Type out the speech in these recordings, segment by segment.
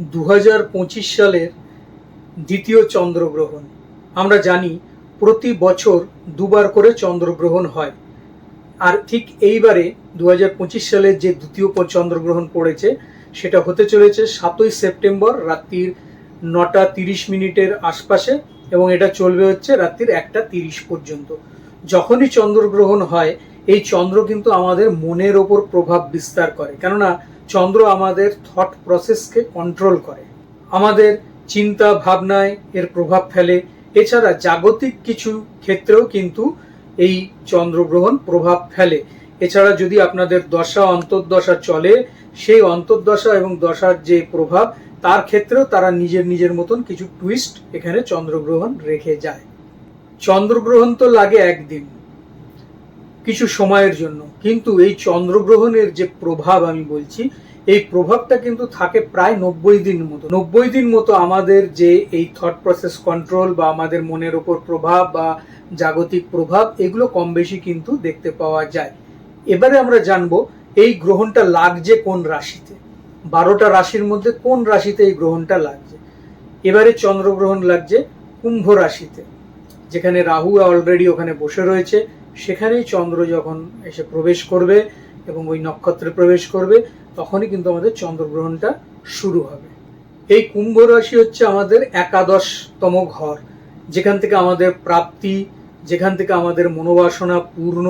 দু সালের দ্বিতীয় চন্দ্রগ্রহণ। আমরা জানি প্রতি বছর দুবার করে চন্দ্রগ্রহণ হয়। আর ঠিক এইবারে দু সালের যে দ্বিতীয় চন্দ্রগ্রহণ পড়েছে, সেটা হতে চলেছে সাতই সেপ্টেম্বর রাত্রির নটা তিরিশ মিনিটের আশপাশে এবং এটা চলবে হচ্ছে রাত্রির একটা তিরিশ পর্যন্ত। যখনই চন্দ্রগ্রহণ হয়, এই চন্দ্র কিন্তু আমাদের মনের ওপর প্রভাব বিস্তার করে। কেননা চন্দ্র আমাদের থট প্রসেসকে কন্ট্রোল করে। আমাদের চিন্তা ভাবনায় এর প্রভাব ফেলে। এছাড়া জাগতিক কিছু ক্ষেত্রেও কিন্তু এই চন্দ্রগ্রহণ প্রভাব ফেলে। এছাড়া যদি আপনাদের দশা, অন্তর্দশা চলে, সেই অন্তর্দশা এবং দশার যে প্রভাব, তার ক্ষেত্রেও তারা নিজের নিজের মতন কিছু টুইস্ট এখানে চন্দ্রগ্রহণ রেখে যায়। চন্দ্রগ্রহণ তো লাগে একদিন। কিছু সময়ের জন্য। কিন্তু এই চন্দ্রগ্রহণের যে প্রভাব আমি বলছি, এই প্রভাবটা কিন্তু থাকে প্রায় নব্বই দিন মতো। নব্বই দিন মতো আমাদের যে এই থট প্রসেস কন্ট্রোল বা আমাদের মনের ওপর প্রভাব বা জাগতিক প্রভাব, এগুলো কম বেশি কিন্তু দেখতে পাওয়া যায়। এবারে আমরা জানব, এই গ্রহণটা লাগছে কোন রাশিতে? বারোটা রাশির মধ্যে কোন রাশিতে এই গ্রহণটা লাগছে? এবারে চন্দ্রগ্রহণ লাগছে কুম্ভ রাশিতে, যেখানে রাহু অলরেডি ওখানে বসে রয়েছে। সেখানেই চন্দ্র যখন এসে প্রবেশ করবে এবং ওই নক্ষত্রে প্রবেশ করবে, তখনই কিন্তু আমাদের চন্দ্রগ্রহণটা শুরু হবে। এই কুম্ভ রাশি হচ্ছে আমাদের একাদশতম ঘর, যেখান থেকে আমাদের প্রাপ্তি, যেখান থেকে আমাদের মনোবাসনা পূর্ণ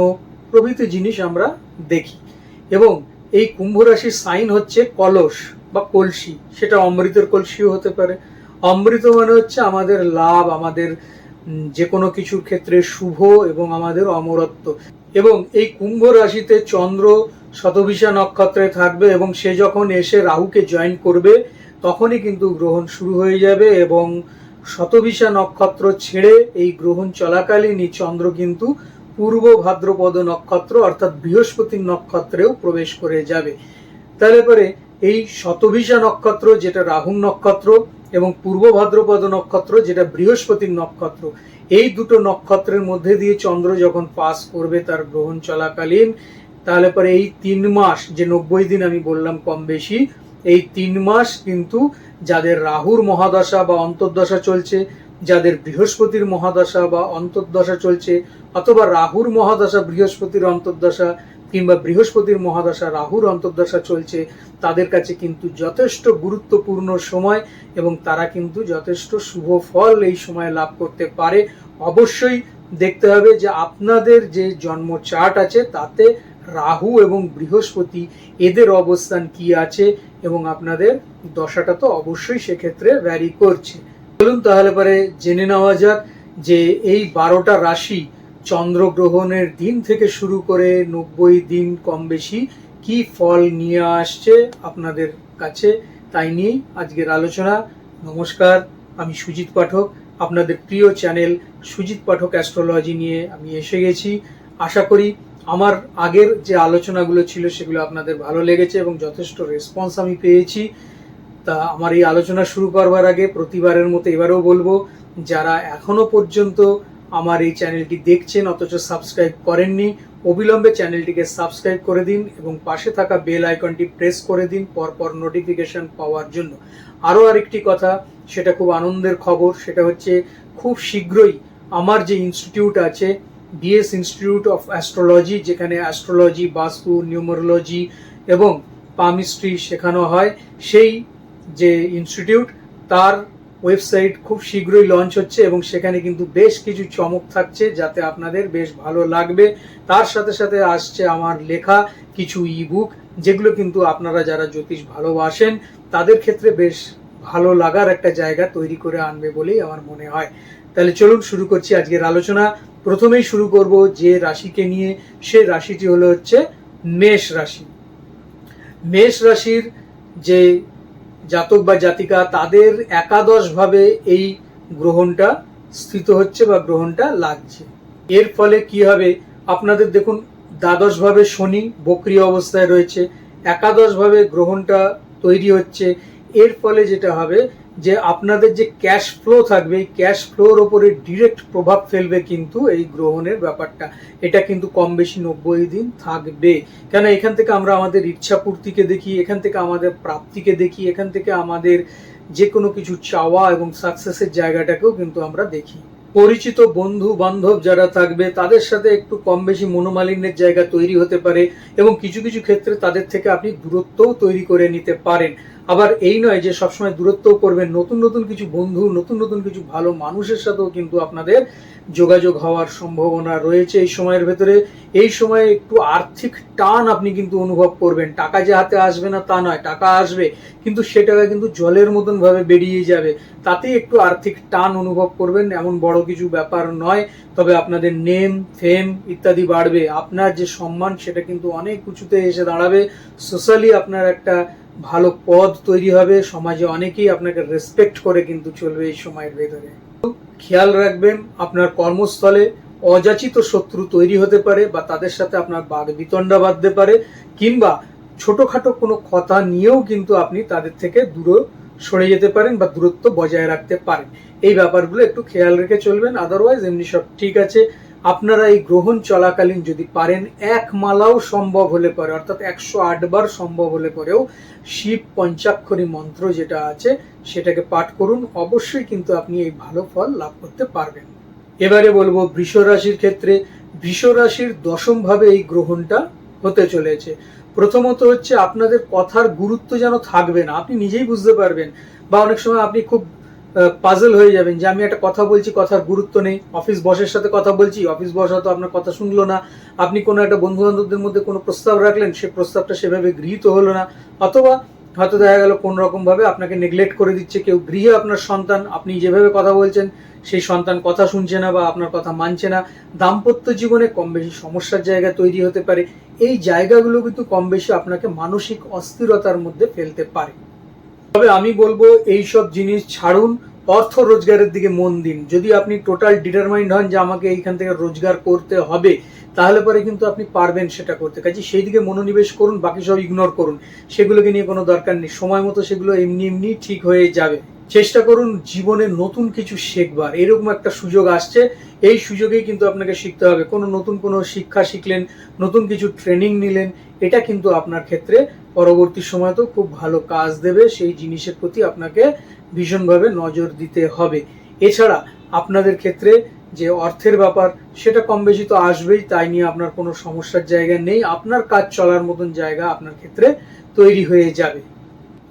প্রভৃতি জিনিস আমরা দেখি। এবং এই কুম্ভ রাশির সাইন হচ্ছে কলস বা কলসি, সেটা অমৃতের কলসিও হতে পারে। অমৃত মানে হচ্ছে আমাদের লাভ, আমাদের যে কোনো কিছুর ক্ষেত্রে শুভ এবং আমাদের অমরত্ব। এবং এই কুম্ভ রাশিতে চন্দ্র শতভিষা নক্ষত্রে থাকবে এবং সে যখন এসে রাহুকে জয়েন করবে, তখনই কিন্তু গ্রহণ শুরু হয়ে যাবে এবং শতভিষা নক্ষত্র ছেড়ে এই গ্রহণ চলাকালীনই চন্দ্র কিন্তু পূর্ব ভাদ্রপদ নক্ষত্র অর্থাৎ বৃহস্পতির নক্ষত্রেও প্রবেশ করে যাবে। তাহলে পরে এই শতভিষা নক্ষত্র যেটা রাহু নক্ষত্র এবং পূর্ব ভাদ্রপদ নক্ষত্র, যেটা বৃহস্পতির নক্ষত্র, এই দুটো নক্ষত্রের মধ্যে দিয়ে চন্দ্র যখন পাস করবে তার গ্রহণ চলাকালীন, তাহলে পরে এই তিন মাস, যে নব্বই দিন আমি বললাম কম বেশি, এই তিন মাস কিন্তু যাদের রাহুর মহাদশা বা অন্তর্দশা চলছে, যাদের বৃহস্পতির মহাদশা বা অন্তর্দশা চলছে, অথবা রাহুর মহাদশা, বৃহস্পতির অন্তর্দশা কিংবা বৃহস্পতির মহাদশা, রাহুর অন্তর্দশা চলছে, তাদের কাছে কিন্তু যথেষ্ট গুরুত্বপূর্ণ সময় এবং তারা কিন্তু যথেষ্ট শুভ ফল এই সময় লাভ করতে পারে। অবশ্যই দেখতে হবে যে আপনাদের যে জন্ম চার্ট আছে, তাতে রাহু এবং বৃহস্পতি এদের অবস্থান কি আছে এবং আপনাদের দশাটা তো অবশ্যই সেক্ষেত্রে ভ্যারি করছে। চলুন তাহলে পরে জেনে নেওয়া যাক যে এই বারোটা রাশি চন্দ্রগ্রহণের দিন থেকে শুরু করে নব্বই দিন কম বেশি কি ফল নিয়ে আসছে আপনাদের কাছে তাই নিয়েই আজকের আলোচনা। নমস্কার, আমি সুজিত পাঠক। আপনাদের প্রিয় চ্যানেল সুজিত পাঠক অ্যাস্ট্রোলজি নিয়ে আমি এসে গেছি। আশা করি আমার আগের যে আলোচনাগুলো ছিল সেগুলো আপনাদের ভালো লেগেছে এবং যথেষ্ট রেসপন্স আমি পেয়েছি। তা আমার এই আলোচনা শুরু করবার আগে প্রতিবারের মতো এবারেও বলব, যারা এখনও পর্যন্ত আমার এই চ্যানেলটি দেখছেন, অথচ সাবস্ক্রাইব করেননি, অবিলম্বে চ্যানেলটিকে সাবস্ক্রাইব করে দিন এবং পাশে থাকা বেল আইকনটি প্রেস করে দিন পরপর নোটিফিকেশন পাওয়ার জন্য। আরও আরেকটি কথা, সেটা খুব আনন্দের খবর, সেটা হচ্ছে খুব শীঘ্রই আমার যে ইনস্টিটিউট আছে, বিএস ইনস্টিটিউট অফ অ্যাস্ট্রোলজি, যেখানে অ্যাস্ট্রোলজি, বাস্তু, নিউমারোলজি এবং পামিস্ট্রি শেখানো হয়, সেই যে ইনস্টিটিউট, তার ওয়েবসাইট খুব শীঘ্রই লঞ্চ হচ্ছে এবং সেখানে কিন্তু বেশ কিছু চমক থাকছে যাতে আপনাদের বেশ ভালো লাগবে। তার সাথে সাথে আসছে আমার লেখা, কিছু ইবুক যেগুলো কিন্তু আপনারা যারা জ্যোতিষ ভালোবাসেন, তাদের ক্ষেত্রে বেশ ভালো লাগার একটা জায়গা তৈরি করে আনবে বলেই আমার মনে হয়। তাহলে চলুন শুরু করছি আজকের আলোচনা। প্রথমেই শুরু করব যে রাশিকে নিয়ে। সে রাশিটি হলো হচ্ছে মেষ রাশি। মেষ রাশির যে জাতক বা জাতিকা তাদের একাদশভাবে এই গ্রহণটা স্থিত হচ্ছে বা গ্রহণটা লাগছে। এর ফলে কি হবে? আপনাদের দেখুন, দ্বাদশভাবে শনি বক্রিয় অবস্থায় রয়েছে, একাদশভাবে গ্রহণটা তৈরি হচ্ছে। এর ফলে যেটা হবে যে আপনাদের যে ক্যাশ ফ্লো থাকবে, এই ক্যাশ ফ্লোর ওপরে ডিরেক্ট প্রভাব ফেলবে কিন্তু এই গ্রহণের ব্যাপারটা। এটা কিন্তু কম বেশি নব্বই দিন থাকবে। কেন এখান থেকে আমরা আমাদের ইচ্ছা পূর্তিকে দেখি, এখান থেকে আমাদের প্রাপ্তিকে দেখি, এখান থেকে আমাদের যে কোনো কিছু চাওয়া এবং সাকসেসের জায়গাটাকেও কিন্তু আমরা দেখি। পরিচিত বন্ধু, বান্ধব যারা থাকবে, তাদের সাথে একটু কম বেশি মনোমালিন্যের জায়গা তৈরি হতে পারে এবং কিছু কিছু ক্ষেত্রে তাদের থেকে আপনি দূরত্বও তৈরি করে নিতে পারেন। আবার এই নয় যে সবসময় দূরত্বও করবেন, নতুন নতুন কিছু বন্ধু, নতুন নতুন কিছু ভালো মানুষের সাথেও কিন্তু আপনাদের যোগাযোগ হওয়ার সম্ভাবনা রয়েছে এই সময়ের ভেতরে। এই সময়ে একটু আর্থিক টান আপনি কিন্তু অনুভব করবেন। টাকা যে হাতে আসবে না তা নয়, টাকা আসবে, কিন্তু সে টাকা কিন্তু জলের মতন ভাবে বেরিয়ে যাবে। তাতেই একটু আর্থিক টান অনুভব করবেন, এমন বড় কিছু ব্যাপার নয়। তবে আপনাদের নেম, ফেম ইত্যাদি বাড়বে। আপনার যে সম্মান, সেটা কিন্তু অনেক উঁচুতে এসে দাঁড়াবে। সোশ্যালি আপনার একটা ভালো পদ তৈরি হবে, সমাজে অনেকেই আপনাকে রেসপেক্ট করে কিন্তু চলবে এই সময়ের ভেতরে। খেয়াল রাখবেন, আপনার কর্মস্থলে অযাচিত শত্রু তৈরি হতে পারে বা তাদের সাথে আপনার বাঘ বিতণ্ডা বাঁধতে পারে, কিংবা ছোটখাটো কোনো কথা নিয়েও কিন্তু আপনি তাদের থেকে দূরে সরে যেতে পারেন বা দূরত্ব বজায় রাখতে পারেন। এই ব্যাপারগুলো একটু খেয়াল রেখে চলবেন আদারওয়াইজ এমনি সব ঠিক আছে। আপনারা এই গ্রহণ চলাকালীন যদি পারেন, এক মালাও সম্ভব হলে পরে, অর্থাৎ একশো বার সম্ভব হলে পরেও শিব পঞ্চাক্ষরী মন্ত্র যেটা আছে, সেটাকে পাঠ করুন। অবশ্যই কিন্তু আপনি এই ভালো ফল লাভ করতে পারবেন। এবারে বলব, বৃষ রাশির ক্ষেত্রে বৃষ রাশির দশম ভাবে এই গ্রহণটা হতে চলেছে। প্রথমত হচ্ছে আপনাদের কথার গুরুত্ব যেন থাকবে না, আপনি নিজেই বুঝতে পারবেন। বা অনেক সময় আপনি খুব পাজল হয়ে যাবেন যে আমি একটা কথা বলছি, কথার গুরুত্ব নেই। অফিস বসের সাথে কথা বলছি, অফিস বস হয়তো আপনার কথা শুনলো না। আপনি কোনো একটা বন্ধু বান্ধবদের মধ্যে কোনো প্রস্তাব রাখলেন, সে প্রস্তাবটা সেভাবে গৃহীত হলো না। অথবা হয়তো দেখা গেল কোন রকম ভাবে আপনাকে নেগলেক্ট করে দিচ্ছে, কেউ গৃহে আপনার সন্তান, আপনি যেভাবে কথা বলছেন, সেই সন্তান কথা শুনছে না বা আপনার কথা মানছে না। দাম্পত্য জীবনে কম বেশি সমস্যার জায়গা তৈরি হতে পারে। এই জায়গাগুলো কিন্তু কম বেশি আপনাকে মানসিক অস্থিরতার মধ্যে ফেলতে পারে। তবে আমি বলব এই সব জিনিস ছাড়ুন। অর্থ রোজগারের দিকে মন দিন। যদি আপনি টোটাল ডিটারমাইন্ড হন যে আমাকে এইখান থেকে রোজগার করতে হবে, তাহলে পরে কিন্তু আপনি পারবেন সেটা করতে। কাজে সেই দিকে মনোনিবেশ করুন, বাকি সব ইগনোর করুন। সেগুলোকে নিয়ে কোনো দরকার নেই। সময় মতো সেগুলো এমনি এমনি ঠিক হয়ে যাবে। চেষ্টা করুন জীবনে নতুন কিছু শেখবার। এরকম একটা সুযোগ আসছে। এই সুযোগেই কিন্তু আপনাকে শিখতে হবে। কোনো নতুন কোনো শিক্ষা শিখলেন, নতুন কিছু ট্রেনিং নিলেন, এটা কিন্তু আপনার ক্ষেত্রে পরবর্তী সময়তেও খুব ভালো কাজ দেবে, সেই জিনিসের প্রতি আপনাকে ভীষণভাবে নজর দিতে হবে। এছাড়া আপনাদের ক্ষেত্রে যে অর্থের ব্যাপার, সেটা কম বেশি তো আসবেই, তাই নিয়ে আপনার কোনো সমস্যার জায়গা নেই। আপনার কাজ চলার মতন জায়গা আপনার ক্ষেত্রে তৈরি হয়ে যাবে।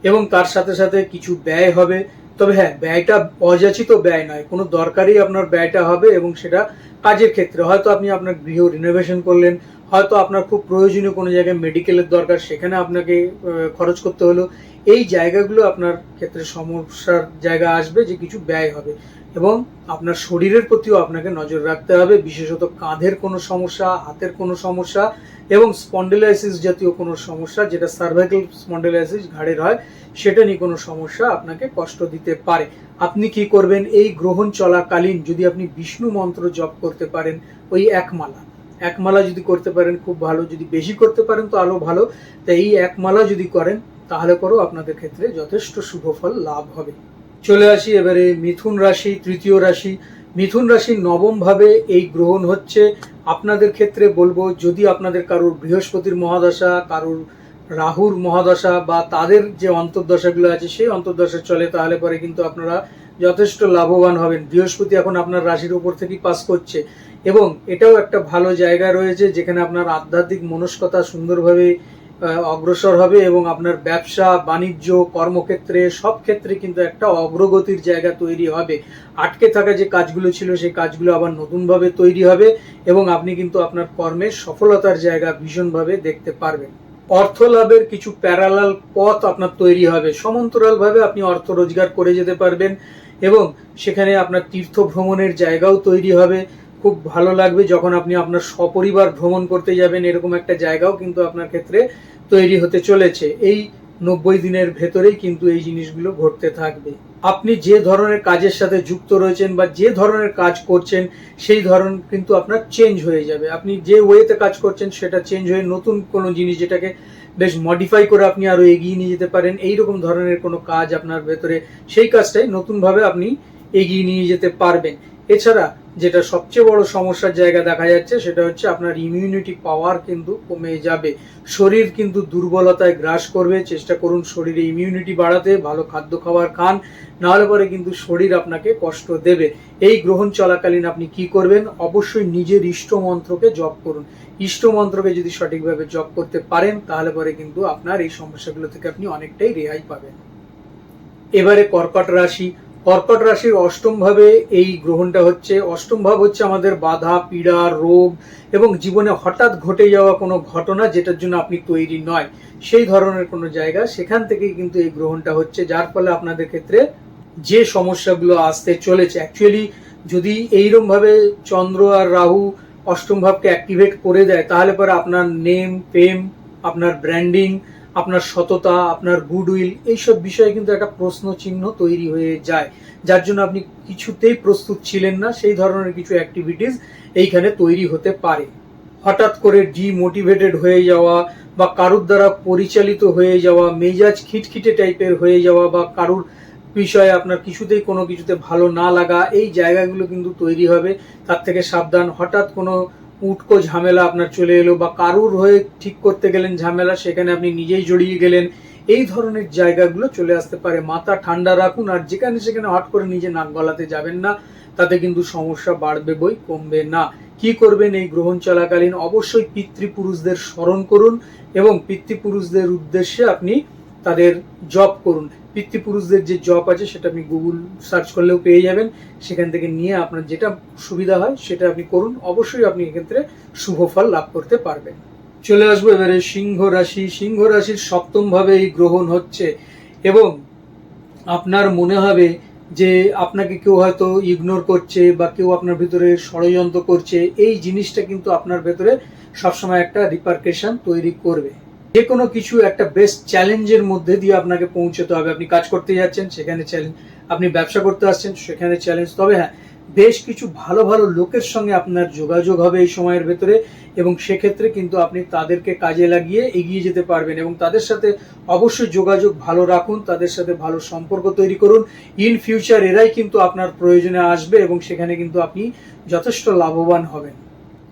এবং তার সাথে সাথে কিছু ব্যয় হবে। তবে হ্যাঁ ব্যয়টা অযাচিত ব্যয় নয়, কোনো দরকারই আপনার ব্যয়টা হবে এবং সেটা কাজের ক্ষেত্রে। হয়তো আপনি আপনার গৃহ রিনোভেশন করলেন হয়তো আপনার খুব প্রয়োজনীয় কোনো জায়গায় মেডিকেলের দরকার, সেখানে আপনাকে খরচ করতে হলো। এই জায়গাগুলো আপনার ক্ষেত্রে সমস্যার জায়গা আসবে যে কিছু ব্যয় হবে। এবং আপনার শরীরের প্রতিও আপনাকে নজর রাখতে হবে, বিশেষত কাঁধের কোনো সমস্যা, হাতের কোনো সমস্যা এবং স্পন্ডিলাইসিস জাতীয় কোনো সমস্যা, যেটা সার্ভাইকাল স্পন্ডিলাইসিস ঘাড়ের হয়, সেটা নিয়ে কোনো সমস্যা আপনাকে কষ্ট দিতে পারে। আপনি কি করবেন? এই গ্রহণ চলাকালীন যদি আপনি বিষ্ণু মন্ত্র জপ করতে পারেন, ওই এক মালা এক মালা যদি করতে পারেন, খুব ভালো। যদি বেশি করতে পারেন, তো আরও ভালো। তাই এই এক মালা যদি করেন, তাহলে পরেও আপনাদের ক্ষেত্রে যথেষ্ট শুভ ফল লাভ হবে। চলে আসি এবারে মিথুন রাশি, তৃতীয় রাশি। মিথুন রাশির নবম ভাবে এই গ্রহণ হচ্ছে। আপনাদের ক্ষেত্রে বলব, যদি আপনাদের কারোর বৃহস্পতির মহাদশা, কারোর রাহুর মহাদশা বা তাদের যে অন্তর্দশাগুলো আছে, সেই অন্তর্দশা চলে, তাহলে পরে কিন্তু আপনারা যথেষ্ট লাভবান হবেন। বৃহস্পতি এখন আপনার রাশির উপর থেকেই পাস করছে। এবং এটাও একটা ভালো জায়গা রয়েছে যেখানে আপনার আধ্যাত্মিক মনস্কতা সুন্দরভাবে অগ্রসর হবে এবং আপনার ব্যবসা, বাণিজ্য, কর্মক্ষেত্রে সব ক্ষেত্রে কিন্তু একটা অগ্রগতির জায়গা তৈরি হবে। আটকে থাকা যে কাজগুলো ছিল সেই কাজগুলো আবার নতুনভাবে তৈরি হবে এবং আপনি কিন্তু আপনার কর্মের সফলতার জায়গা ভীষণভাবে দেখতে পারবেন। অর্থ লাভের কিছু প্যারালাল পথ আপনার তৈরি হবে। সমান্তরালভাবে আপনি অর্থ রোজগার করে যেতে পারবেন এবং সেখানে আপনার তীর্থ ভ্রমণের জায়গাও তৈরি হবে। খুব ভালো লাগবে যখন আপনি আপনার সপরিবার ভ্রমণ করতে যাবেন এরকম একটা জায়গাও কিন্তু আপনার ক্ষেত্রে তৈরি হতে চলেছে। এই নব্বই দিনের ভেতরেই কিন্তু এই জিনিসগুলো ঘটতে থাকবে। আপনি যে ধরনের কাজের সাথে যুক্ত রয়েছেন বা যে ধরনের কাজ করছেন, সেই ধরন কিন্তু আপনার চেঞ্জ হয়ে যাবে। আপনি যে ওয়েতে কাজ করছেন, সেটা চেঞ্জ হয়ে নতুন কোনো জিনিস যেটাকে বেশ মডিফাই করে আপনি আরও এগিয়ে নিয়ে যেতে পারেন, এইরকম ধরনের কোনো কাজ আপনার ভেতরে, সেই কাজটাই নতুনভাবে আপনি এগিয়ে নিয়ে যেতে পারবেন এছাড়া যেটা সবচেয়ে বড় সমস্যার জায়গা দেখা যাচ্ছে, সেটা হচ্ছে আপনার ইমিউনিটি পাওয়ার কিন্তু কমে যাবে। শরীর কিন্তু দুর্বলতায় গ্রাস করবে। চেষ্টা করুন শরীরে ইমিউনিটি বাড়াতে, ভালো খাদ্য খাবার খান, নাহলে পরে কিন্তু শরীর আপনাকে কষ্ট দেবে। এই গ্রহণ চলাকালীন আপনি কি করবেন? অবশ্যই নিজের ইষ্ট মন্ত্রকে জপ করুন। ইষ্ট মন্ত্রকে যদি সঠিকভাবে জপ করতে পারেন, তাহলে পরে কিন্তু আপনার এই সমস্যাগুলো থেকে আপনি অনেকটাই রেহাই পাবেন। এবারে কর্কট রাশি। কর্কট রাশির অষ্টম ভাবে এই গ্রহণটা হচ্ছে। অষ্টম ভাব হচ্ছে আমাদের বাধা, পীড়া, রোগ এবং জীবনে হঠাৎ ঘটে যাওয়া কোনো ঘটনা যেটার জন্য আপনি তৈরি নয়। সেই ধরনের কোনো জায়গা সেখান থেকেই কিন্তু এই গ্রহণটা হচ্ছে, যার ফলে আপনাদের ক্ষেত্রে যে সমস্যাগুলো আসতে চলেছে অ্যাকচুয়ালি যদি এইরকম ভাবে চন্দ্র আর রাহু অষ্টম ভাবকে অ্যাক্টিভেট করে দেয়, তাহলে পরে আপনার নেম ফেম আপনার ব্র্যান্ডিং আপনার সততা, আপনার গুডউইল এইসব বিষয়ে কিন্তু একটা প্রশ্ন চিহ্ন তৈরি হয়ে যায়। যার জন্য আপনি কিছুতেই প্রস্তুত ছিলেন না, সেই ধরনের কিছু অ্যাক্টিভিটিস এইখানে তৈরি হতে পারে। হঠাৎ করে ডিমোটিভেটেড হয়ে যাওয়া বা কারুর দ্বারা পরিচালিত হয়ে যাওয়া, মেজাজ খিটখিটে টাইপের হয়ে যাওয়া বা কারুর বিষয়ে আপনার কিছুতেই কোনো কিছুতে ভালো না লাগা, এই জায়গাগুলো কিন্তু তৈরি হবে। তার থেকে সাবধান। হঠাৎ কোনো উটকো ঝামেলা আপনার চলে এলো বা কারুর হয়ে ঠিক করতে গেলেন ঝামেলা, সেখানে আপনি নিজেই জড়িয়ে গেলেন, এই ধরনের জায়গাগুলো চলে আসতে পারে। মাথা ঠান্ডা রাখুন আর যেখানে সেখানে হট করে নিজে নাক গলাতে যাবেন না, তাতে কিন্তু সমস্যা বাড়বে, বই কমবে না। কি করবেন এই গ্রহণ চলাকালীন? অবশ্যই পিতৃপুরুষদের স্মরণ করুন এবং পিতৃপুরুষদের উদ্দেশ্যে আপনি তাদের জপ করুন। পিতৃপুরুষদের যে জব আছে, সেটা আপনি গুগল সার্চ করলেও পেয়ে যাবেন। সেখান থেকে নিয়ে আপনার যেটা সুবিধা হয়, সেটা আপনি করুন। অবশ্যই আপনি এক্ষেত্রে শুভ ফল লাভ করতে পারবেন। চলে আসব এবারে সিংহ রাশি। সিংহ রাশির সপ্তম ভাবে এই গ্রহণ হচ্ছে এবং আপনার মনে হবে যে আপনাকে কেউ হয়তো ইগনোর করছে বা কেউ আপনার ভিতরে ষড়যন্ত্র করছে। এই জিনিসটা কিন্তু আপনার ভেতরে সবসময় একটা রিপার্কেশন তৈরি করবে। যে কোনো কিছু একটা বেস্ট চ্যালেঞ্জের মধ্যে দিয়ে আপনাকে পৌঁছতে হবে। আপনি কাজ করতে যাচ্ছেন, সেখানে চ্যালেঞ্জ আপনি ব্যবসা করতে আসছেন, সেখানে চ্যালেঞ্জ তবে হ্যাঁ বেশ কিছু ভালো ভালো লোকের সঙ্গে আপনার যোগাযোগ হবে এই সময়ের ভেতরে এবং সেক্ষেত্রে কিন্তু আপনি তাদেরকে কাজে লাগিয়ে এগিয়ে যেতে পারবেন এবং তাদের সাথে অবশ্যই যোগাযোগ ভালো রাখুন, তাদের সাথে ভালো সম্পর্ক তৈরি করুন। ইন ফিউচার এরাই কিন্তু আপনার প্রয়োজনে আসবে এবং সেখানে কিন্তু আপনি যথেষ্ট লাভবান হবেন।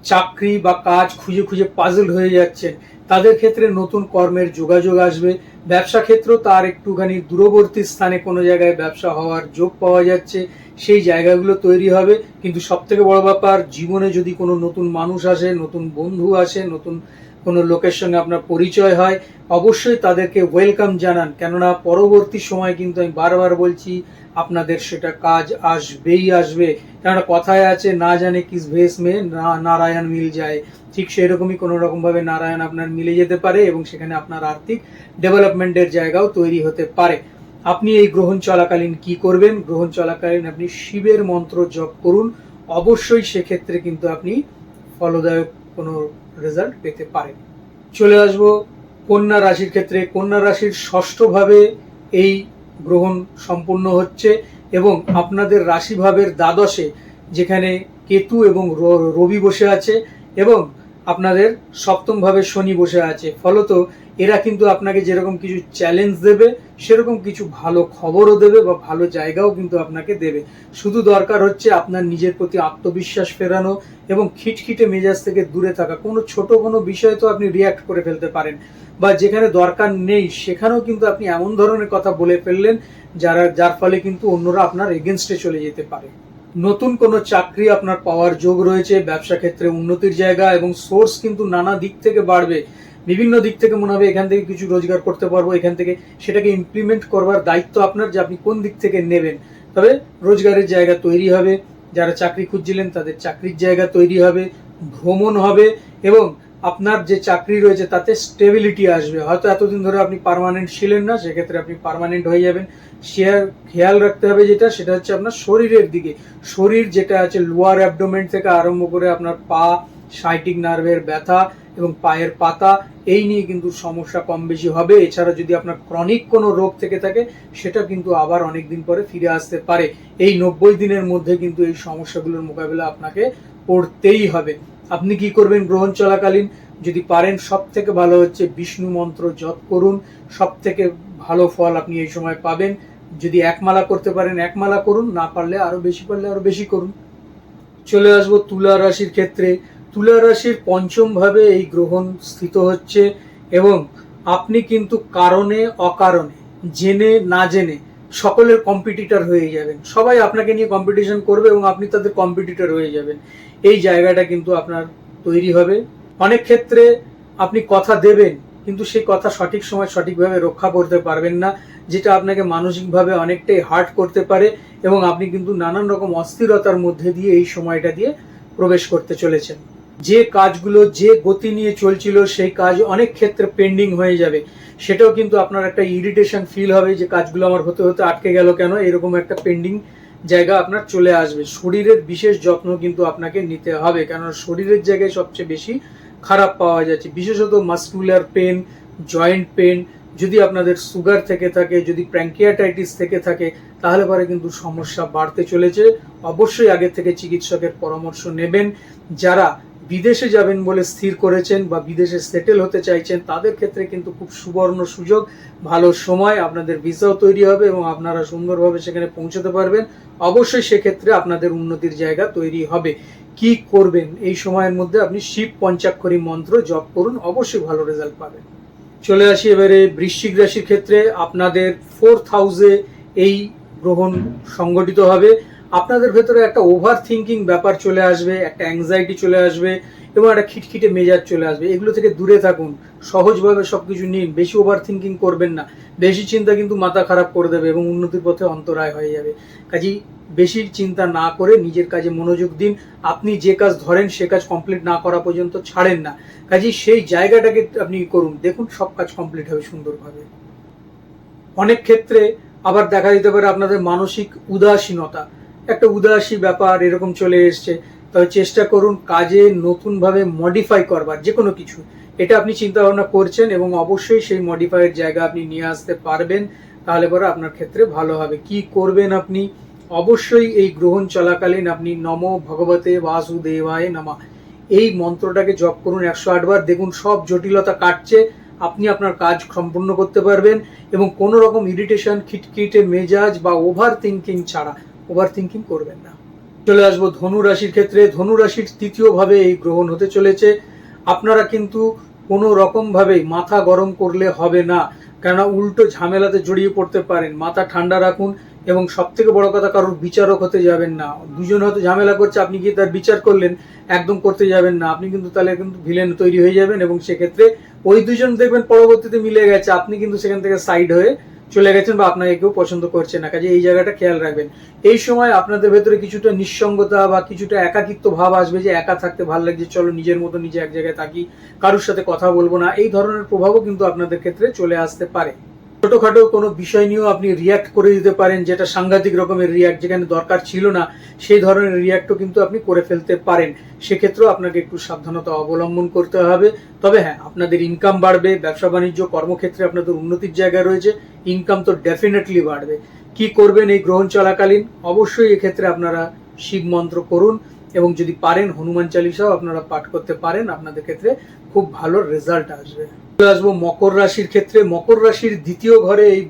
চাকরি বা কাজ খুঁজে খুঁজে পাজল হয়ে যাচ্ছেন। তাদের ক্ষেত্রে নতুন কর্মের যোগাযোগ আসবে। ব্যবসা ক্ষেত্র তার একটুখানি দূরবর্তী স্থানে কোনো জায়গায় ব্যবসা হওয়ার যোগ পাওয়া যাচ্ছে। সেই জায়গাগুলো তৈরি হবে। কিন্তু সব থেকে বড় ব্যাপার, জীবনে যদি কোনো নতুন মানুষ আসে, নতুন বন্ধু আসে, নতুন কোনো লোকের সঙ্গে আপনার পরিচয় হয়, অবশ্যই তাদেরকে ওয়েলকাম জানান। কেননা পরবর্তী সময় কিন্তু আমি বারবার বলছি আপনাদের সেটা কাজ আসবেই আসবে। কেননা কথায় আছে, না জানে কিস ভেস মে, না নারায়ণ মিল যায়। ঠিক সেই রকমই কোনো রকম ভাবে নারায়ণ আপনার মিলে যেতে পারে এবং সেখানে আপনার আর্থিক ডেভেলপমেন্টের জায়গাও তৈরি হতে পারে। আপনি এই গ্রহণ চলাকালীন কি করবেন? গ্রহণ চলাকালীন আপনি শিবের মন্ত্র জপ করুন। অবশ্যই সেক্ষেত্রে কিন্তু আপনি ফলদায়ক কোনো রেজাল্ট পেতে পারেন। চলে আসব কন্যা রাশির ক্ষেত্রে। কন্যা রাশির ষষ্ঠভাবে এই গ্রহণ সম্পূর্ণ হচ্ছে এবং আপনাদের রাশিভাবের দ্বাদশে যেখানে কেতু এবং রবি বসে আছে এবং আপনাদের সপ্তম ভাবে শনি বসে আছে। ফলত এরা কিন্তু আপনাকে যেরকম কিছু চ্যালেঞ্জ দেবে, সেরকম কিছু ভালো খবরও দেবে বা ভালো জায়গাও কিন্তু আপনাকে দেবে। শুধু দরকার হচ্ছে আপনার নিজের প্রতি আত্মবিশ্বাস ফেরানো এবং খিটখিটে মেজাজ থেকে দূরে থাকা। কোনো ছোট কোনো বিষয়ে তো আপনি রিয়াক্ট করে ফেলতে পারেন। বা যেখানে দরকার নেই, সেখানেও কিন্তু আপনি এমন ধরনের কথা বলে ফেললেন যারা, যার ফলে কিন্তু অন্যরা আপনার এগেনস্টে চলে যেতে পারে। নতুন কোনো চাকরি আপনার পাওয়ার যোগ রয়েছে, ব্যবসা ক্ষেত্রে উন্নতির জায়গা এবং সোর্স কিন্তু নানা দিক থেকে বাড়বে। বিভিন্ন দিক থেকে মনে হবে এখান থেকে কিছু রোজগার করতে পারব, এখান থেকে সেটাকে ইমপ্লিমেন্ট করবার দায়িত্ব আপনার যে আপনি কোন দিক থেকে নেবেন। তবে রোজগারের জায়গা তৈরি হবে, যারা চাকরি খুঁজছিলেন তাদের চাকরির জায়গা তৈরি হবে, ভ্রমণ হবে এবং আপনার যে চাকরি রয়েছে তাতে স্টেবিলিটি আসবে। হয়তো এতদিন ধরে আপনি পার্মানেন্ট ছিলেন না, সেক্ষেত্রে আপনি পার্মানেন্ট হয়ে যাবেন। শেয়ার, খেয়াল রাখতে হবে যেটা, সেটা হচ্ছে আপনার শরীরের দিকে। শরীর যেটা আছে লোয়ার অ্যাবডোমেন্ট থেকে আরম্ভ করে আপনার পা সাইটিক নার্ভের ব্যথা এবং পায়ের পাতা, এই নিয়ে কিন্তু সমস্যা কম বেশি হবে। এছাড়া যদি আপনার ক্রনিক কোনো রোগ থেকে থাকে, সেটা কিন্তু আবার অনেক দিন পরে ফিরে আসতে পারে। এই নব্বই দিনের মধ্যে কিন্তু এই সমস্যাগুলোর মোকাবিলা আপনাকে করতেই হবে। আপনি কি করবেন গ্রহণ চলাকালীন? যদি পারেন সব থেকে ভালো হচ্ছে বিষ্ণু মন্ত্র জপ করুন। সব থেকে ভালো ফল আপনি এই সময় পাবেন। যদি একমালা করতে পারেন একমালা করুন। না পারলে আরও বেশি পারলে আরও বেশি করুন। চলে আসব তুলা রাশির ক্ষেত্রে। তুলা রাশির পঞ্চম ভাবে এই গ্রহণ স্থিত হচ্ছে এবং আপনি কিন্তু কারণে, অকারণে, জেনে, না জেনে সকলের কম্পিটিটর হয়ে যাবেন। সবাই আপনাকে নিয়ে কম্পিটিশন করবে এবং আপনি তাদের কম্পিটিটর হয়ে যাবেন। এই জায়গাটা কিন্তু আপনার তৈরি হবে। অনেক ক্ষেত্রে আপনি কথা দেবেন, কিন্তু সেই কথা সঠিক সময় সঠিকভাবে রক্ষা করতে পারবেন না, যেটা আপনাকে মানসিকভাবে অনেকটাই হার্ট করতে পারে এবং আপনি কিন্তু নানান রকম অস্থিরতার মধ্যে দিয়ে এই সময়টা দিয়ে প্রবেশ করতে চলেছেন। যে কাজগুলো, যে গতি নিয়ে চলছিল, সেই কাজ অনেক ক্ষেত্রে পেন্ডিং হয়ে যাবে। সেটাও কিন্তু আপনার একটা ইরিটেশন ফিল হবে যে কাজগুলো আমার হতে হতে আটকে গেল কেন? এরকম একটা পেন্ডিং জায়গা আপনার চলে আসবে। শরীরের বিশেষ যত্ন কিন্তু আপনাকে নিতে হবে, কেননা শরীরের জায়গায় সবচেয়ে বেশি খারাপ পাওয়া যাচ্ছে। বিশেষত মাস্কুলার পেন জয়েন্ট পেন যদি আপনাদের সুগার থেকে থাকে, যদি প্র্যাঙ্কিয়াটাইটিস থেকে থাকে, তাহলে পরে কিন্তু সমস্যা বাড়তে চলেছে। অবশ্যই আগে থেকে চিকিৎসকের পরামর্শ নেবেন। যারা বিদেশে যাবেন বলে স্থির করেছেন বা বিদেশে সেটেল হতে চাইছেন, তাদের ক্ষেত্রে কিন্তু খুব সুবর্ণ সুযোগ, ভালো সময়, আপনাদের ভিসাও তৈরি হবে এবং আপনারা সুন্দরভাবে সেখানে পৌঁছতে পারবেন। অবশ্যই সেক্ষেত্রে আপনাদের উন্নতির জায়গা তৈরি হবে। কি করবেন? এই সময়ের মধ্যে আপনি শিব পঞ্চাক্ষরী মন্ত্র জপ করুন, অবশ্যই ভালো রেজাল্ট পাবেন। চলে আসি এবারে বৃশ্চিক রাশির ক্ষেত্রে। আপনাদের ফোর্থ হাউসে এই গ্রহণ সংগঠিত হবে। আপনাদের ভেতরে একটা ওভার থিঙ্কিং ব্যাপার চলে আসবে, একটা অ্যাংজাইটি চলে আসবে এবং একটা খিটখিটে মেজাজ চলে আসবে। এগুলো থেকে দূরে থাকুন, সহজভাবে সবকিছু নিন, বেশি ওভার থিঙ্কিং করবেন না। বেশি চিন্তা কিন্তু মাথা খারাপ করে দেবে এবং উন্নতির পথে অন্তরায় হয়ে যাবে। কাজেই বেশি চিন্তা না করে নিজের কাজে মনোযোগ দিন। আপনি যে কাজ ধরেন, সে কাজ কমপ্লিট না করা পর্যন্ত ছাড়েন না। কাজেই সেই জায়গাটাকে আপনি করুন। দেখুন সব কাজ কমপ্লিট হবে সুন্দরভাবে। অনেক ক্ষেত্রে আবার দেখা দিতে পারে আপনাদের মানসিক উদাসীনতা। একটা উদাসী ব্যাপার এরকম চলে এসছে। তবে চেষ্টা করুন কাজে নতুনভাবে মডিফাই করবার যে কোনো কিছু। এটা আপনি চিন্তা ভাবনা করছেন এবং অবশ্যই সেই মডিফাইয়ের জায়গা আপনি নিয়ে আসতে পারবেন, তাহলে পরে আপনার ক্ষেত্রে ভালো হবে। কি করবেন আপনি? অবশ্যই এই গ্রহণ চলাকালীন আপনি নম ভগবতে বাসুদেবায় নামা। এই মন্ত্রটাকে জপ করুন একশো আটবার দেখুন সব জটিলতা কাটছে, আপনি আপনার কাজ সম্পূর্ণ করতে পারবেন এবং কোনো রকম ইরিটেশন খিটখিটে মেজাজ বা ওভার থিঙ্কিং ছাড়া ওভার থিঙ্কিং করবেন না। চলে আসব ধনু রাশির ক্ষেত্রে। ধনু রাশির তৃতীয় ভাবে এই গ্রহণ হতে চলেছে। আপনারা কিন্তু কোনো রকম ভাবে মাথা গরম করলে হবে না। কেননা উল্টো ঝামেলাতে জড়িয়ে পড়তে পারেন। মাথা ঠান্ডা রাখুন এবং সব থেকে বড় কথা, কারোর বিচারক হতে যাবেন না। দুজন হয়তো ঝামেলা করছে, আপনি গিয়ে তার বিচার করলেন, একদম করতে যাবেন না। আপনি কিন্তু তাহলে কিন্তু ভিলেন তৈরি হয়ে যাবেন এবং সেক্ষেত্রে ওই দুজন দেখবেন পরবর্তীতে মিলে গেছে। আপনি কিন্তু সেখান থেকে সাইড হয়ে চলে গেছেন বা আপনাকে কেউ পছন্দ করছে না, কাজে এই জায়গাটা খেয়াল রাখবেন। এই সময় আপনাদের ভেতরে কিছুটা নিঃসঙ্গতা বা কিছুটা একাকিত্ব ভাব আসবে যে একা থাকতে ভালো লাগছে চলো নিজের মতো নিজে এক জায়গায় থাকি, কারোর সাথে কথা বলব না, এই ধরনের প্রভাবও কিন্তু আপনাদের ক্ষেত্রে চলে আসতে পারে। ছোটখাটো কোনো বিষয় নিয়েও আপনি রিয়াক্ট করে দিতে পারেন, যেটা সাংঘাতিক রকমের রিয়াক্ট যেখানে দরকার ছিল না, সেই ধরনের রিয়াক্টও কিন্তু আপনি করে ফেলতে পারেন। সেক্ষেত্রেও আপনাকে একটু সাবধানতা অবলম্বন করতে হবে। তবে হ্যাঁ আপনাদের ইনকাম বাড়বে, ব্যবসা বাণিজ্য, কর্মক্ষেত্রে আপনাদের উন্নতির জায়গা রয়েছে ইনকাম তো ডেফিনেটলি বাড়বে। কি করবেন এই গ্রহণ চলাকালীন? অবশ্যই এক্ষেত্রে আপনারা শিব মন্ত্র করুন। এবং যদি পারেন হনুমান চালিসাও আপনারা পাঠ করতে পারেন, আপনাদের ক্ষেত্রে খুব ভালো রেজাল্ট আসবে। আসব মকর রাশির ক্ষেত্রে। মকর রাশির দ্বিতীয় ঘরে এই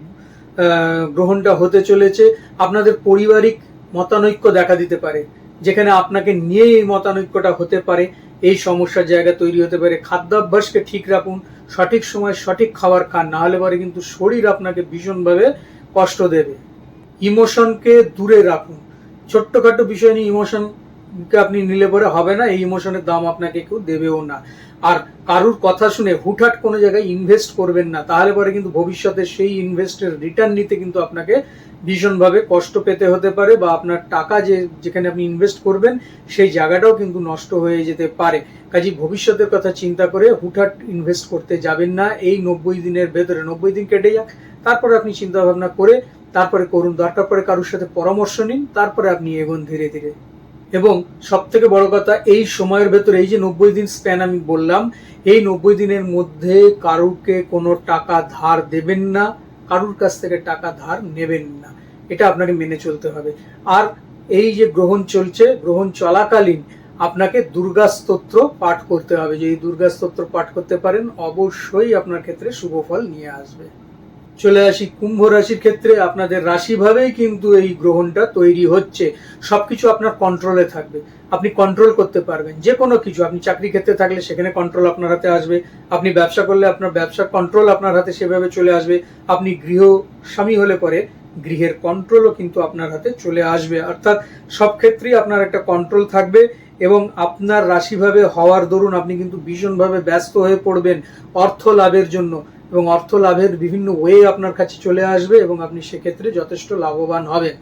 গ্রহণটা হতে চলেছে। আপনাদের পারিবারিক মতানৈক্য দেখা দিতে পারে, যেখানে আপনাকে নিয়ে এই মতানৈক্যটা হতে পারে। এই সমস্যার জায়গা তৈরি হতে পারে। খাদ্যাভ্যাসকে ঠিক রাখুন, সঠিক সময় সঠিক খাবার খান না হলে পরে কিন্তু শরীর আপনাকে ভীষণভাবে কষ্ট দেবে। ইমোশনকে দূরে রাখুন। ছোট্টখাটো বিষয় নিয়ে ইমোশনকে আপনি নিলে পরে হবে না, এই ইমোশনের দাম আপনাকে কেউ দেবেও না। আর কারুর কথা শুনে হুটহাট কোনো জায়গায় ইনভেস্ট করবেন না, তাহলে পরে কিন্তু ভবিষ্যতে সেই ইনভেস্টের রিটার্ন নিতে কিন্তু আপনাকে ভীষণভাবে কষ্ট পেতে হতে পারে বা আপনার টাকা যে, যেখানে আপনি ইনভেস্ট করবেন, সেই জায়গাটাও কিন্তু নষ্ট হয়ে যেতে পারে। কাজে ভবিষ্যতের কথা চিন্তা করে হুটহাট ইনভেস্ট করতে যাবেন না, এই নব্বই দিনের ভেতরে, নব্বই দিন কেটে যাক, তারপরে আপনি চিন্তা ভাবনা করে, তারপরে করুন, দরকার পরে কারোর সাথে পরামর্শ নিন, তারপরে আপনি এগোন ধীরে ধীরে। এবং সব থেকে বড় কথা, এই সময়ের ভেতরে, এই যে নব্বই দিন স্প্যান আমি বললাম, এই নব্বই দিনের মধ্যে কারুরকে কোনো টাকা ধার দেবেন না, কারুর কাছ থেকে টাকা ধার নেবেন না। এটা আপনাকে মেনে চলতে হবে। আর এই যে গ্রহণ চলছে, গ্রহণ চলাকালীন আপনাকে দুর্গা স্তোত্র পাঠ করতে হবে। যদি দুর্গা স্তোত্র পাঠ করতে পারেন, অবশ্যই আপনার ক্ষেত্রে শুভ ফল নিয়ে আসবে। চলে আসি কুম্ভ রাশির ক্ষেত্রে। আপনাদের রাশিভাবেই কিন্তু এই গ্রহণটা তৈরি হচ্ছে। সবকিছু আপনার কন্ট্রোলে থাকবে। আপনি কন্ট্রোল করতে পারবেন। যে কোনো কিছু, আপনি চাকরি ক্ষেত্রে থাকলে সেখানে কন্ট্রোল আপনার হাতে আসবে। আপনি ব্যবসা করলে আপনার ব্যবসার কন্ট্রোল আপনার হাতে সেভাবে চলে আসবে। আপনি গৃহ স্বামী হলে পরে গৃহের কন্ট্রোলও কিন্তু আপনার হাতে চলে আসবে। অর্থাৎ সব ক্ষেত্রেই আপনার একটা কন্ট্রোল থাকবে এবং আপনার রাশিভাবে হওয়ার দরুন আপনি কিন্তু ভীষণভাবে ব্যস্ত হয়ে পড়বেন অর্থ লাভের জন্য। এবং অর্থ লাভের বিভিন্ন ওয়ে আপনার কাছে চলে আসবে এবং আপনি সেক্ষেত্রে যথেষ্ট লাভবান হবেন।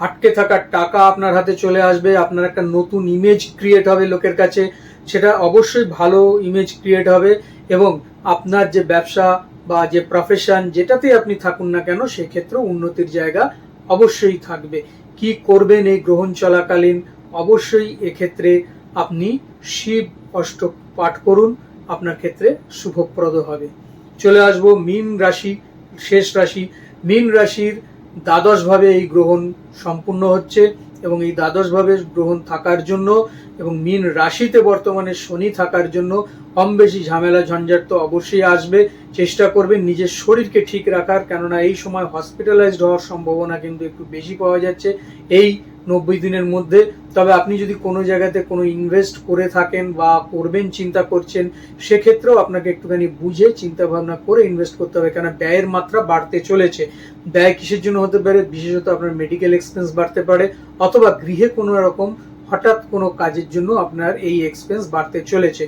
আটকে থাকা টাকা আপনার হাতে চলে আসবে, আপনার একটা নতুন ইমেজ ক্রিয়েট হবে লোকের কাছে, সেটা অবশ্যই ভালো ইমেজ ক্রিয়েট হবে এবং আপনার যে ব্যবসা বা যে প্রফেশন যেটাতেই আপনি থাকুন না কেন সেক্ষেত্রে উন্নতির জায়গা অবশ্যই থাকবে। কি করবেন এই গ্রহণ চলাকালীন? অবশ্যই এক্ষেত্রে আপনি শিব অষ্ট পাঠ করুন, আপনার ক্ষেত্রে শুভপ্রদ হবে। চলে আসব মীন রাশি, শেষ রাশি। মীন রাশির দ্বাদশভাবে এই গ্রহণ সম্পূর্ণ হচ্ছে এবং এই দ্বাদশভাবে গ্রহণ থাকার জন্য এবং মীন রাশিতে বর্তমানে শনি থাকার জন্য কম বেশি ঝামেলা ঝঞ্ঝাট তো অবশ্যই আসবে। চেষ্টা করবেন নিজের শরীরকে ঠিক রাখার, কেননা এই সময় হসপিটালাইজড হওয়ার সম্ভাবনা কিন্তু একটু বেশি পাওয়া যাচ্ছে এই নব্বই দিনের মধ্যে। তবে আপনি যদি কোনো জায়গাতে কোনো ইনভেস্ট করে থাকেন বা করবেন, চিন্তা করছেন, সেক্ষেত্রেও আপনাকে একটুখানি বুঝে চিন্তা ভাবনা করে ইনভেস্ট করতে হবে কেন ব্যয়ের মাত্রা বাড়তে চলেছে। ব্যয় কিসের জন্য হতে পারে? বিশেষত আপনার মেডিকেল এক্সপেন্স বাড়তে পারে, অথবা গৃহে কোনো রকম হঠাৎ কোনো কাজের জন্য আপনার এই এক্সপেন্স বাড়তে চলেছে।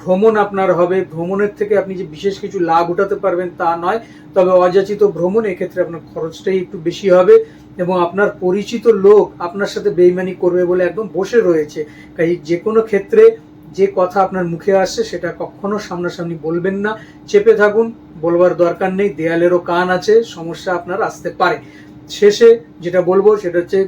ভ্রমণ আপনার হবে। ভ্রমণের থেকে আপনি যে বিশেষ কিছু লাভ উঠাতে পারবেন তা নয়। তবে অযাচিত ভ্রমণ এক্ষেত্রে আপনার খরচটাই একটু বেশি হবে এবং আপনার পরিচিত লোক আপনার সাথে বেইমানি করবে বলে একদম বসে রয়েছে। তাই যে কোনো ক্ষেত্রে যে কথা আপনার মুখে আসছে সেটা কখনো সামনাসামনি বলবেন না। চেপে থাকুন, বলবার দরকার নেই, দেয়ালেরও কান আছে, সমস্যা আপনার আসতে পারে। শেষে যেটা বলব সেটা হচ্ছে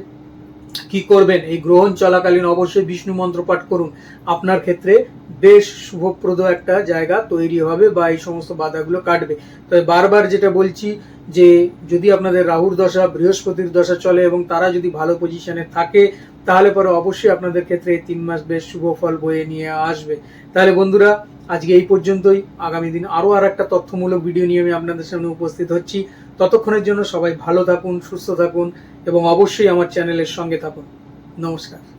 কি করবেন? এই গ্রহণ চলাকালীন অবশ্যই বিষ্ণু মন্ত্র পাঠ করুন। আপনার ক্ষেত্রে বেশ শুভপ্রদ একটা জায়গা তৈরি হবে বা এই সমস্ত বাধাগুলো কাটবে। তবে বারবার যেটা বলছি যে, যদি আপনাদের রাহুর দশা, বৃহস্পতির দশা চলে এবং তারা যদি ভালো পজিশনে থাকে, তাহলে পরে অবশ্যই আপনাদের ক্ষেত্রে এই তিন মাস বেশ শুভ ফল বয়ে নিয়ে আসবে। তাহলে বন্ধুরা, আজকে এই পর্যন্তই। আগামী দিন আরও আর একটা তথ্যমূলক ভিডিও নিয়ে আমি আপনাদের সামনে উপস্থিত হচ্ছি। ততক্ষণের জন্য সবাই ভালো থাকুন, সুস্থ থাকুন। এবং অবশ্যই আমার চ্যানেলের সঙ্গে থাকুন। নমস্কার।